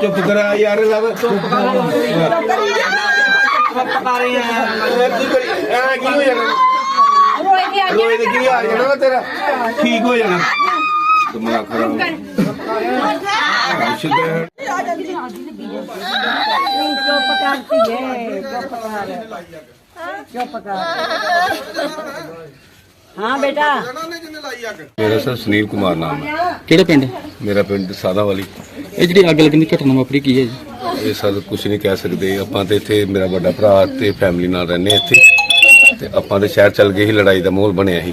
ਚੁੱਪ ਕਰਾ ਯਾਰ ਲਵ ਚੁੱਪ ਪਕਾ ਰਹੇ ਆ। ਐ ਕੀ ਹੋ ਜਾਣਾ? ਰੋਏ ਦੀ ਆ ਰੋਏ ਦੇ ਕੀ ਆ ਜਾਣਾ ਤੇਰਾ? ਠੀਕ ਹੋ ਜਾਣਾ। ਦਿਮਾਗ ਖਰਾਬ ਸ਼ੁੱਧ ਚੁੱਪ ਕਰਤੀ ਏ ਚੁੱਪ ਕਰ। ਚੁੱਪ ਕਰ। ਹਾਂ ਬੇਟਾ। ਮੇਰਾ ਸਰ ਸੁਨੀਲ ਕੁਮਾਰ ਨਾਮ ਹੈ। ਕਿਹੜਾ ਪਿੰਡ? ਮੇਰਾ ਪਿੰਡ ਸਾਦਾ ਵਾਲੀ ਇਹ ਜਿਹੜੀ ਅੱਗ ਲੱਗਣ ਦੀ ਘਟਨਾ ਵਾਪਰੀ ਕੀ ਹੈ ਜੀ? ਇਹ ਸਰ ਕੁਝ ਨਹੀਂ ਕਹਿ ਸਕਦੇ। ਆਪਾਂ ਤੇ ਇੱਥੇ ਮੇਰਾ ਵੱਡਾ ਭਰਾ ਤੇ ਫੈਮਿਲੀ ਨਾਲ ਰਹਿੰਦੇ ਇੱਥੇ। ਤੇ ਆਪਾਂ ਤੇ ਸ਼ਹਿਰ ਚੱਲ ਗਏ ਸੀ ਲੜਾਈ ਦਾ ਮਾਹੌਲ ਬਣਿਆ ਸੀ।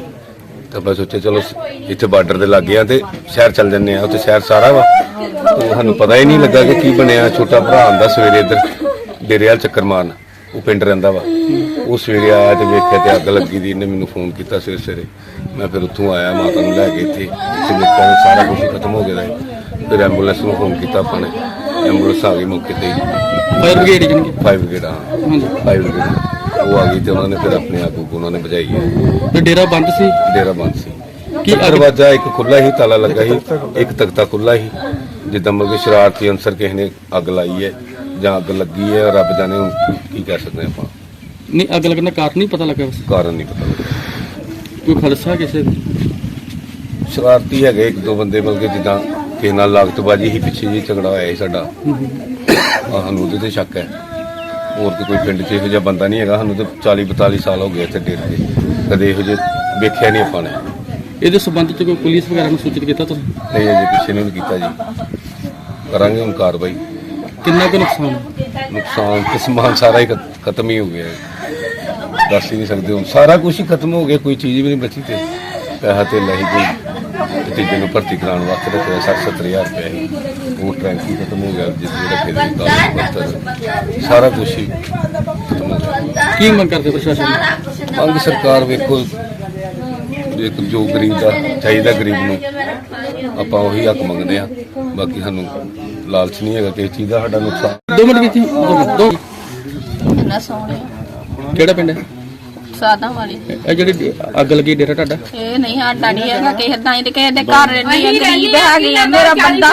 ਤਾਂ ਆਪਾਂ ਸੋਚਿਆ ਚਲੋ ਇੱਥੇ ਬਾਰਡਰ ਦੇ ਲੱਗੇ ਆ ਤੇ ਸ਼ਹਿਰ ਚੱਲ ਜੰਨੇ ਆ ਉੱਥੇ ਸ਼ਹਿਰ ਸਾਰਾ ਵਾ। ਤੇ ਸਾਨੂੰ ਪਤਾ ਹੀ ਨਹੀਂ ਲੱਗਾ ਕਿ ਕੀ ਬਣਿਆ। ਛੋਟਾ ਭਰਾ ਆਂਦਾ ਸਵੇਰੇ ਇੱਧਰ ਡੇਰੇ ਵਾਲ ਚੱਕਰ ਮਾਰਨ। ਉਹ ਪਿੰਡ ਰਹਿੰਦਾ ਵਾ। ਉਹ ਸਵੇਰੇ ਆਇਆ ਤੇ ਵੇਖਿਆ ਤੇ ਅੱਗ ਲੱਗੀ ਦੀ ਇਹਨੇ ਮੈਨੂੰ ਫੋਨ ਕੀਤਾ ਸਵੇਰੇ ਸਵੇਰੇ ਮੈਂ ਫਿਰ ਉੱਥੋਂ ਆਇਆ ਮਾਤਾ ਨੂੰ ਲੈ ਕੇ ਇੱਥੇ। ਤੇ ਵੇਖਿਆ ਤੇ ਸਾਰਾ ਕੁਝ ਖਤਮ ਹੋ ਗਿਆ ਸੀ ਫਿਰ ਐਂਬੂਲੈਂਸ ਨੂੰ ਫੋਨ ਕੀਤਾ ਆਪਾਂ ਨੇ। ਐਂਬੂਲੈਂਸ ਆ ਗਈ ਮੌਕੇ ਤੇ ਫਾਇਰ ਬ੍ਰਿਗੇਡ ਜਾਣਗੇ ਫਾਈਵ ਬ੍ਰਿਗੇਡ ਹਾਂ। ਹਾਂਜੀ। ਫਾਈਵ ਬ੍ਰਿਗੇਡ ਉਹ ਆ ਗਈ ਤੇ ਉਹਨਾਂ ਨੇ ਫਿਰ ਆਪਣੇ ਆਪ ਨੂੰ ਉਹਨਾਂ ਨੇ ਬਚਾਈ ਹੈ ਤੇ ਡੇਰਾ ਬੰਦ ਸੀ? ਡੇਰਾ ਬੰਦ ਸੀ। ਕੀ ਅੱਗ- ਦਰਵਾਜ਼ਾ ਇੱਕ ਖੁੱਲਾ ਹੀ ਤਾਲਾ ਲੱਗਾ ਸੀ ਇੱਕ ਤਖਤਾ ਖੁੱਲਾ ਸੀ ਜਿੱਦਾਂ ਮਤਲਬ ਕਿ ਸ਼ਰਾਰਤੀ ਅਨਸਰ ਕਿਸੇ ਨੇ ਅੱਗ ਲਾਈ ਹੈ। ਜਾਂ ਅੱਗ ਲੱਗੀ ਹੈ ਰੱਬ ਜਾਣੇ ਹੁਣ ਕੀ ਕਰ ਸਕਦੇ ਆਪਾਂ? ਨਹੀਂ ਅੱਗ ਲੱਗਣ ਦਾ ਕਾਰਨ ਨਹੀਂ ਪਤਾ ਲੱਗਾ ਬਸ। ਕਾਰਨ ਨਹੀਂ ਪਤਾ ਲੱਗਾ। ਕੋਈ ਖਲਸਾ ਕਿਸੇ ਦਾ? ਸ਼ਰਾਰਤੀ ਹੈਗੇ ਇੱਕ ਦੋ ਬੰਦੇ ਮਤਲਬ ਕਿ ਜਿੱਦਾਂ ਕਿਸੇ ਨਾਲ ਲਾਗਤਬਾਜੀ ਹੀ ਪਿੱਛੇ ਜੀ ਝਗੜਾ ਹੋਇਆ ਸੀ ਸਾਡਾ। ਆਹ ਸਾਨੂੰ ਉਹਦੇ ਤੇ ਸ਼ੱਕ ਹੈ। ਹੋਰ ਤੇ ਕੋਈ ਪਿੰਡ 'ਚ ਇਹੋ ਜਿਹਾ ਬੰਦਾ ਨਹੀਂ ਹੈਗਾ ਸਾਨੂੰ ਤੇ 40 42 ਸਾਲ ਹੋ ਗਏ ਇੱਥੇ ਡੇਰੇ ਤੇ ਕਦੇ ਇਹੋ ਜਿਹਾ ਵੇਖਿਆ ਨਹੀਂ ਆਪਾਂ ਨੇ। ਇਹਦੇ ਸੰਬੰਧ ਚ ਕੋਈ ਪੁਲਿਸ ਵਗੈਰਾ ਨੂੰ ਸੂਚਿਤ ਕੀਤਾ ਤੁਸੀਂ? ਨਹੀਂ ਅਜੇ ਪਿੱਛੇ ਨੂੰ ਨਹੀਂ ਕੀਤਾ ਜੀ। ਕਰਾਂਗੇ ਹੁਣ ਕਾਰਵਾਈ। ਕਿੰਨਾ ਕੁ ਨੁਕਸਾਨ? ਨੁਕਸਾਨ ਤੇ ਸਮਾਨ ਸਾਰਾ ਹੀ ਖਤ- ਖਤਮ ਹੀ ਹੋ ਗਿਆ ਹੈ। ਦੱਸ ਹੀ ਨਹੀਂ ਸਕਦੇ ਹੁਣ ਸਾਰਾ ਕੁਝ ਹੀ ਖਤਮ ਹੋ ਗਿਆ ਕੋਈ ਚੀਜ਼ ਵੀ ਨਹੀਂ ਬਚੀ ਤੇ ਪੈਸਾ ਤੇ ਨਹੀਂ ਕੋਈ ਭਤੀਜੇ ਨੂੰ ਭਰਤੀ ਕਰਾਉਣ ਵਾਸਤੇ ਰੱਖਿਆ 60 70000 ਰੁਪਏ ਸੀ ਉਹ ਟਰੈਂਕ ਹੀ ਖਤਮ ਹੋ ਗਿਆ ਜਿੱਥੇ ਰੱਖੇ ਦੇ ਕਾਗਜ਼ ਪੱਤਰ ਸਾਰਾ ਕੁਝ ਹੀ ਖਤਮ ਹੋ ਗਿਆ ਕੀ ਮੰਗ ਕਰਦੇ ਪ੍ਰਸ਼ਾਸਨ ਨੂੰ? ਮੰਗ ਸਰਕਾਰ ਵੇਖੋ ਇੱਕ ਜੋ ਗਰੀਬ ਦਾ ਚਾਹੀਦਾ ਗਰੀਬ ਨੂੰ ਆਪਾਂ ਉਹੀ ਹੱਕ ਮੰਗਦੇ ਆ ਬਾਕੀ ਸਾਨੂੰ ਲਾਲਚ ਨਹੀਂ ਹੈਗਾ ਕਿਸੇ ਚੀਜ਼ ਦਾ ਸਾਡਾ ਨੁਕਸਾਨ। ਦੋ ਮਿੰਟ ਵਿੱਚ ਹੀ, ਦੋ। ਨਾ ਸੋਹਣੇ ਕਿਹੜਾ ਪਿੰਡ ਹੈ? ਸਾਦਾ ਵਾਲੀ। ਇਹ ਜਿਹੜੀ ਅੱਗ ਲੱਗੀ ਡੇਰਾ ਤੁਹਾਡਾ? ਇਹ ਨਹੀਂ ਸਾਡਾ ਨਹੀਂ ਹੈਗਾ ਕਿਸੇ ਦਾ ਹੀ ਤੇ ਕਿਸੇ ਦੇ ਘਰ ਰਹਿੰਦੀ ਆ ਗਰੀਬ ਹੈਗੀ ਆ ਮੇਰਾ ਬੰਦਾ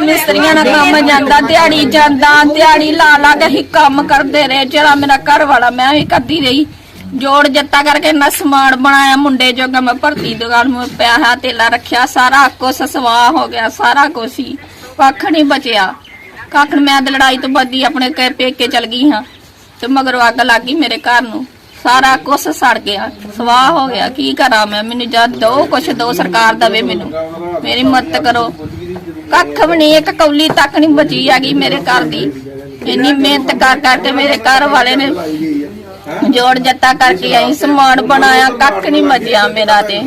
ਮਿਸਤਰੀਆਂ ਨਾਲ ਕੰਮ ਜਾਂਦਾ ਦਿਹਾੜੀ ਜਾਂਦਾ ਦਿਹਾੜੀ ਲਾ ਲਾ ਕੇ ਹੀ ਕੰਮ ਕਰਦੇ ਰਹੇ। ਜਿਹੜਾ ਮੇਰਾ ਘਰ ਵਾਲਾ ਮੈਂ ਵੀ ਕਰਦੀ ਰਹੀ। ਜੋੜ ਜੱਤਾ ਕਰਕੇ ਨਾ ਸਮਾਨ ਬਣਾਇਆ ਮੁੰਡੇ ਜੋਗਾ ਮੈਂ ਭਰਤੀ ਦੁਕਾਨ ਮੈਂ ਪੈਸਾ ਤੇਲਾ ਰੱਖਿਆ ਸਾਰਾ ਕੁਛ ਸਵਾਹ ਹੋ ਗਿਆ ਸਾਰਾ ਕੁਛ ਹੀ। ਕੱਖ ਨਹੀਂ ਬਚਿਆ। ਕੱਖ ਮੈਂ ਤੇ ਲੜਾਈ ਤੋਂ ਬੱਦੀ ਆਪਣੇ ਘਰ ਪੇਕੇ ਚਲ ਗਈ ਹਾਂ। ਤੇ ਮਗਰੋਂ ਅੱਗ ਲੱਗ ਗਈ ਮੇਰੇ ਘਰ ਨੂੰ। ਸਾਰਾ ਕੁਛ ਸੜ ਗਿਆ। ਸਵਾਹ ਹੋ ਗਿਆ। ਕੀ ਕਰਾਂ ਮੈਂ? ਮੈਨੂੰ ਜਦ ਦੋ ਕੁਛ ਦੋ ਸਰਕਾਰ ਦਵੇ ਮੈਨੂੰ। ਮੇਰੀ ਮਦਦ ਕਰੋ। ਕੱਖ ਵੀ ਨਹੀਂ, ਇੱਕ ਕੌਲੀ ਤੱਕ ਨਹੀਂ ਬਚੀ ਹੈਗੀ ਮੇਰੇ ਘਰ ਦੀ। ਇੰਨੀ ਮਿਹਨਤ ਕਰ ਕਰਕੇ ਮੇਰੇ ਘਰ ਵਾਲੇ ਨੇ ਜੋੜ ਜੱਤਾ ਕਰਕੇ ਆਈ ਸਮਾਨ ਬਣਾਇਆ ਕੱਖ ਨਹੀਂ ਬਚਿਆ ਮੇਰਾ ਤੇ।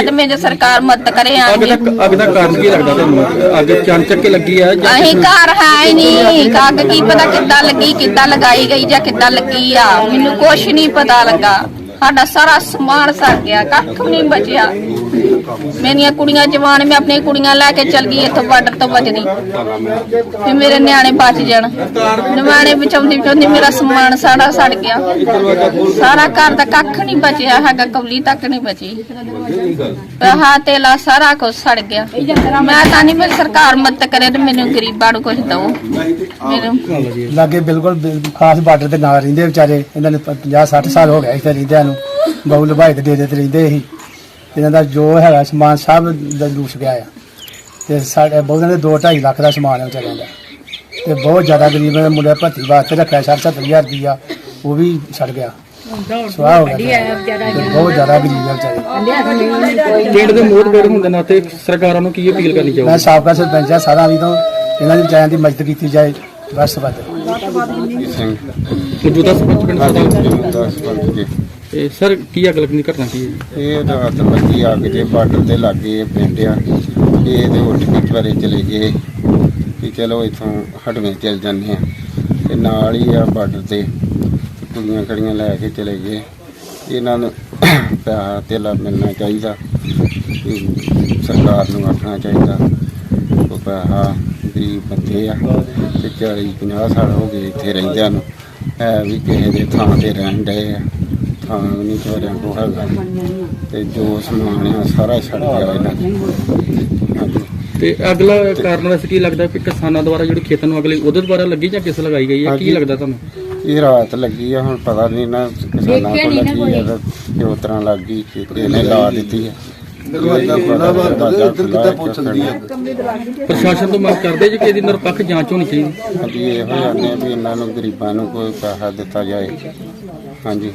ਤੇ ਮੇਰੀ ਸਰਕਾਰ ਮਦਦ ਕਰੇ ਅੱਗ ਆਂਦੀ ਦਾ ਅੱਗ ਦਾ ਕਾਰਨ ਕੀ ਲੱਗਦਾ ਤੁਹਾਨੂੰ? ਅੱਗ ਚਾਨਚੱਕ ਕੇ ਲੱਗੀ ਹੈ ਜਾਂ ਅਹੀਂ ਘਰ ਹੈ ਹੀ ਨਹੀਂ। ਕੱਗ ਕੀ ਪਤਾ ਕਿੱਦਾਂ ਲੱਗੀ ਕਿੱਦਾਂ ਲਗਾਈ ਗਈ ਜਾਂ ਕਿੱਦਾਂ ਲੱਗੀ ਆ। ਮੈਨੂੰ ਕੁਛ ਨਹੀਂ ਪਤਾ ਲੱਗਾ। ਸਾਡਾ ਸਾਰਾ ਸਮਾਨ ਸੜ ਗਿਆ ਕੱਖ ਵੀ ਨਹੀਂ ਬਚਿਆ। ਮੇਰੀਆਂ ਕੁੜੀਆਂ ਜਵਾਨ, ਮੈਂ ਆਪਣੀਆਂ ਕੁੜੀਆਂ ਲੈ ਕੇ ਚਲ ਗਈ, ਇੱਥੋਂ ਬਾਰਡਰ ਤੋਂ ਬਚਦੀ ਤੇ ਮੇਰੇ ਨਿਆਣੇ ਬਚ ਜਾਣ। ਨਿਆਣੇ ਬਚਾਉਂਦੀ ਬਚਾਉਂਦੀ ਮੇਰਾ ਸਮਾਨ ਸਾਰਾ ਸੜ ਗਿਆ। ਸਾਰਾ ਘਰ ਦਾ ਕੱਖ ਨਹੀਂ ਬਚਿਆ ਹੈਗਾ ਕੌਲੀ ਤੱਕ ਨਹੀਂ ਬਚੀ। ਪੈਸਾ, ਤੇਲਾ ਸਾਰਾ ਕੁਝ ਸੜ ਗਿਆ। ਮੈਂ ਤਾਂ ਨਹੀਂ ਮੇਰੀ ਸਰਕਾਰ ਮਦਦ ਕਰੇ ਤੇ ਮੈਨੂੰ ਗਰੀਬਾਂ ਨੂੰ ਕੁਝ ਦਓ। ਮੈਨੂੰ ਲਾਗੇ ਬਿਲਕੁਲ ਬਿਲ- ਖਾਸ ਬਾਰਡਰ ਤੇ ਨਾਲ ਰਹਿੰਦੇ ਵਿਚਾਰੇ, ਇਹਨਾਂ ਨੇ 50 60 ਸਾਲ ਹੋ ਗਏ ਇੱਥੇ ਰਹਿੰਦਿਆਂ ਨੂੰ। ਬਹੁ ਲਭਾਈ ਦੇ ਡੇਰੇ ਤੇ ਰਹਿੰਦੇ ਸੀ। ਇਹਨਾਂ ਦਾ ਜੋ ਹੈਗਾ ਸਮਾਨ ਸਭ ਦਾ ਲੂਸ ਗਿਆ ਆ ਤੇ ਸਾਡੇ ਬਹੁਤਾਂ ਦੇ 2.5 ਲੱਖ ਦਾ ਸਮਾਨ ਹੈ ਵਿਚਾਰਿਆਂ ਦਾ ਤੇ ਬਹੁਤ ਜ਼ਿਆਦਾ ਗਰੀਬ ਨੇ ਮੁੰਡੇ ਭਰਤੀ ਵਾਸਤੇ ਰੱਖਿਆ 70000 ਰੁਪਈਆ ਉਹ ਵੀ ਛੱਡ ਗਿਆ। ਸਵਾਹ ਹੋ ਗਿਆ। ਤੇ ਬਹੁਤ ਜ਼ਿਆਦਾ ਗਰੀਬ ਹੈ ਵਿਚਾਰੇ। ਪਿੰਡ ਦੇ ਮੋਦ ਬੇੜ ਹੁੰਦੇ ਨਾਤੇ ਸਰਕਾਰਾਂ ਨੂੰ ਕੀ ਅਪੀਲ ਕਰਨੀ ਮੈਂ ਚਾਹੋਗੇ ਸਾਬਕਾ ਸਰਪੰਚ ਆ ਸਾਰਾ ਵੀ ਤੋਂ ਇਹਨਾਂ ਦੀ ਵਿਚਾਰਿਆਂ ਦੀ ਮਦਦ ਕੀਤੀ ਜਾਏ ਬਸ ਬਸ ਮੌਜੂਦਾ ਸਰਪੰਚ ਪਿੰਡ ਦਾ ਤੇ ਸਰ, ਕੀ ਅੱਗ ਲੱਗਣ ਦੀ ਘਟਨਾ ਕੀ ਹੈ ਇਹ ਰਾਤ ਲੱਗੀ, ਅੱਗ ਦੇ ਬਾਰਡਰ ਤੇ ਲੱਗੇ ਪਿੰਡ ਆ ਇਹ ਤੇ ਉੱਠ ਕੇ ਘਰੇ ਚਲੇ ਗਏ ਕਿ ਚਲੋ ਇਥੋਂ ਹਟਵੇਂ ਚੱਲ ਜਾਂਦੇ ਆ ਤੇ ਨਾਲ ਹੀ ਆ ਬਾਰਡਰ ਤੇ ਕੁੜੀਆਂ ਕੜੀਆਂ ਲੈ ਕੇ ਚਲੇ ਗਏ। ਇਹਨਾਂ ਨੂੰ ਪੈਸਾ ਤੇਲਾ ਮਿਲਣਾ ਚਾਹੀਦਾ, ਤੇ ਸਰਕਾਰ ਨੂੰ ਆਖਣਾ ਚਾਹੀਦਾ, ਉਹ ਪੈਸਾ ਗਰੀਬ ਬੰਦੇ ਆ, ਤੇ 40 50 ਸਾਲ ਹੋ ਗਏ ਇੱਥੇ ਰਹਿੰਦਿਆਂ ਨੂੰ। ਹੈ ਵੀ ਕਿਸੇ ਦੇ ਥਾਂ ਤੇ ਰਹਿਣ ਡਏ ਆ। ਥਾਂ ਵੀ ਨਹੀਂ ਚੋਰਿਆਂ ਕੋ ਹੈਗਾ। ਤੇ ਜੋ ਸਮਾਨ ਆ ਸਾਰਾ ਛੱਡ ਗਿਆ ਇਹਨਾਂ ਨੇ। ਹਾਂਜੀ ਤੇ ਅਗਲਾ ਕਾਰਨ ਵੈਸੇ ਕੀ ਲੱਗਦਾ ਕਿ ਕਿਸਾਨਾਂ ਦੁਆਰਾ ਜਿਹੜੀ ਖੇਤਾਂ ਨੂੰ ਅਗਲੇ ਉਹਦੇ ਦੁਆਰਾ ਲੱਗੀ ਜਾਂ ਕਿਸ ਲਗਾਈ ਗਈ ਹੈ ਕੀ ਹਾਂਜੀ। ਲੱਗਦਾ ਤੁਹਾਨੂੰ? ਇਹ ਰਾਤ ਲੱਗੀ ਆ ਹੁਣ ਪਤਾ ਨਹੀਂ ਨਾ ਕਿਸਾਨਾਂ ਕੋਲ ਲੱਗੀ ਆ ਤਾਂ ਕਿਉਂ ਤਰ੍ਹਾਂ ਲੱਗ ਗਈ ਕਿ ਇਹਨੇ ਲਾ ਦਿੱਤੀ ਆ। ਦਰਵਾਜ਼ਾ ਖੁੱਲਾ ਵਾ ਕਿੱਦਾਂ ਪੁੱਛਦੀ ਆ? ਪ੍ਰਸ਼ਾਸਨ ਤੋਂ ਮੰਗ ਕਰਦੇ ਜੀ ਕਿ ਇਹਦੀ ਨਿਰਪੱਖ ਜਾਂਚ ਹੋਣੀ ਚਾਹੀਦੀ। ਹਾਂਜੀ ਇਹੋ ਜਾਂਦੇ ਆ ਵੀ ਇਹਨਾਂ ਨੂੰ ਗਰੀਬਾਂ ਨੂੰ ਕੋਈ ਪੈਸਾ ਦਿੱਤਾ ਜਾਏ। ਹਾਂਜੀ।